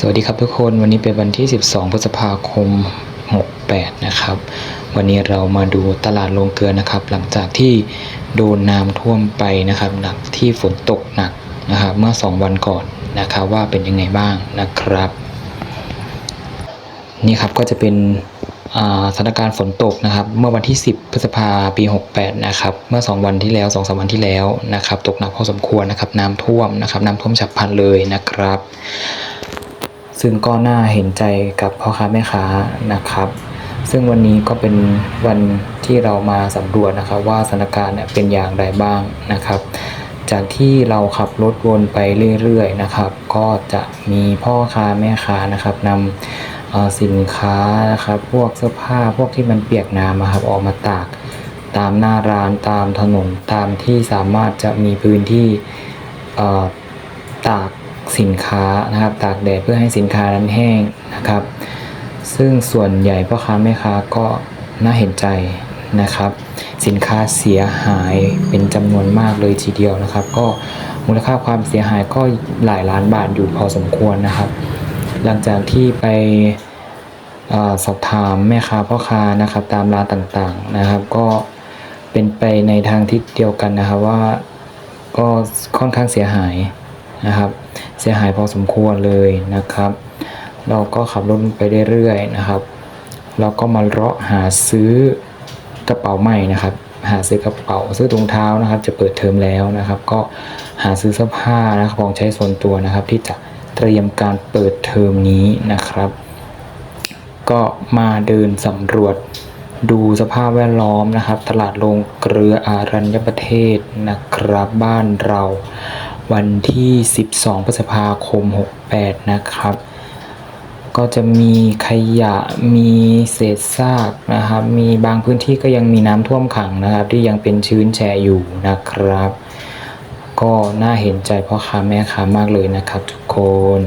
สวัสดีครับทุกคนวันนี้เป็นวันที่ 12 พฤษภาคม 68 นะครับ วันนี้เรามาดูตลาดโรงเกลือนะครับ หลังจากที่โดนน้ำท่วมไปนะครับ หลังที่ฝนตกหนักนะครับเมื่อ 2 วันก่อนนะครับว่าเป็นยังไงบ้างนะครับ นี่ครับก็จะเป็นสถานการณ์ฝนตกนะครับเมื่อวันที่ 10 พฤษภาปี 68 นะครับเมื่อ 2 วันที่แล้ว2 3วันที่แล้วนะครับ ตกหนักพอสมควรนะครับ น้ำท่วมนะครับ น้ำท่วมฉับพลันเลยนะครับ ซึ่งก็น่าเห็นใจกับพ่อค้าแม่ค้านะครับ ซึ่งวันนี้ก็เป็นวันที่เรามาสำรวจนะครับ ว่าสถานการณ์เป็นอย่างไรบ้างนะครับ จากที่เราขับรถวนไปเรื่อยๆนะครับ ก็จะมีพ่อค้าแม่ค้านะครับนำสินค้านะครับพวกเสื้อผ้าพวกที่มันเปียกน้ำอะครับออกมาตากตามหน้าร้านตามถนนตามที่สามารถจะมีพื้นที่ตาก สินค้านะครับ ตากแดดเพื่อให้สินค้านั้นแห้งนะครับ ซึ่งส่วนใหญ่พ่อค้าแม่ค้าก็น่าเห็นใจนะครับ สินค้าเสียหายเป็นจำนวนมากเลยทีเดียวนะครับ ก็มูลค่าความเสียหายก็หลายล้านบาทอยู่พอสมควรนะครับ หลังจากที่ไปอสอบถามแม่ค้าพ่อค้านะครับ ตามร้านต่างๆนะครับ ก็เป็นไปในทางทิศเดียวกันนะครับว่าก็ค่อนข้างเสียหายนะครับ เสียหายพอสมควรเลยนะครับ เราก็ขับรถไปเรื่อยๆนะครับ เราก็มาเลาะหาซื้อกระเป๋าใหม่นะครับ หาซื้อกระเป๋าซื้อถุงเท้านะครับ จะเปิดเทอมแล้วนะครับ ก็หาซื้อเสื้อผ้านะครับของใช้ส่วนตัวนะครับ ที่จะเตรียมการเปิดเทอมนี้นะครับ ก็มาเดินสำรวจดูสภาพแวดล้อมนะครับ ตลาดโรงเกลืออารัญญประเทศนะครับบ้านเรา วันที่ 12 พฤษภาคม 68 นะครับ ก็จะมีขยะมีเศษซากนะครับ มีบางพื้นที่ก็ยังมีน้ำท่วมขังนะครับ ที่ยังเป็นชื้นแฉะอยู่นะครับ ก็น่าเห็นใจพ่อค้าแม่ค้ามากเลยนะครับทุกคน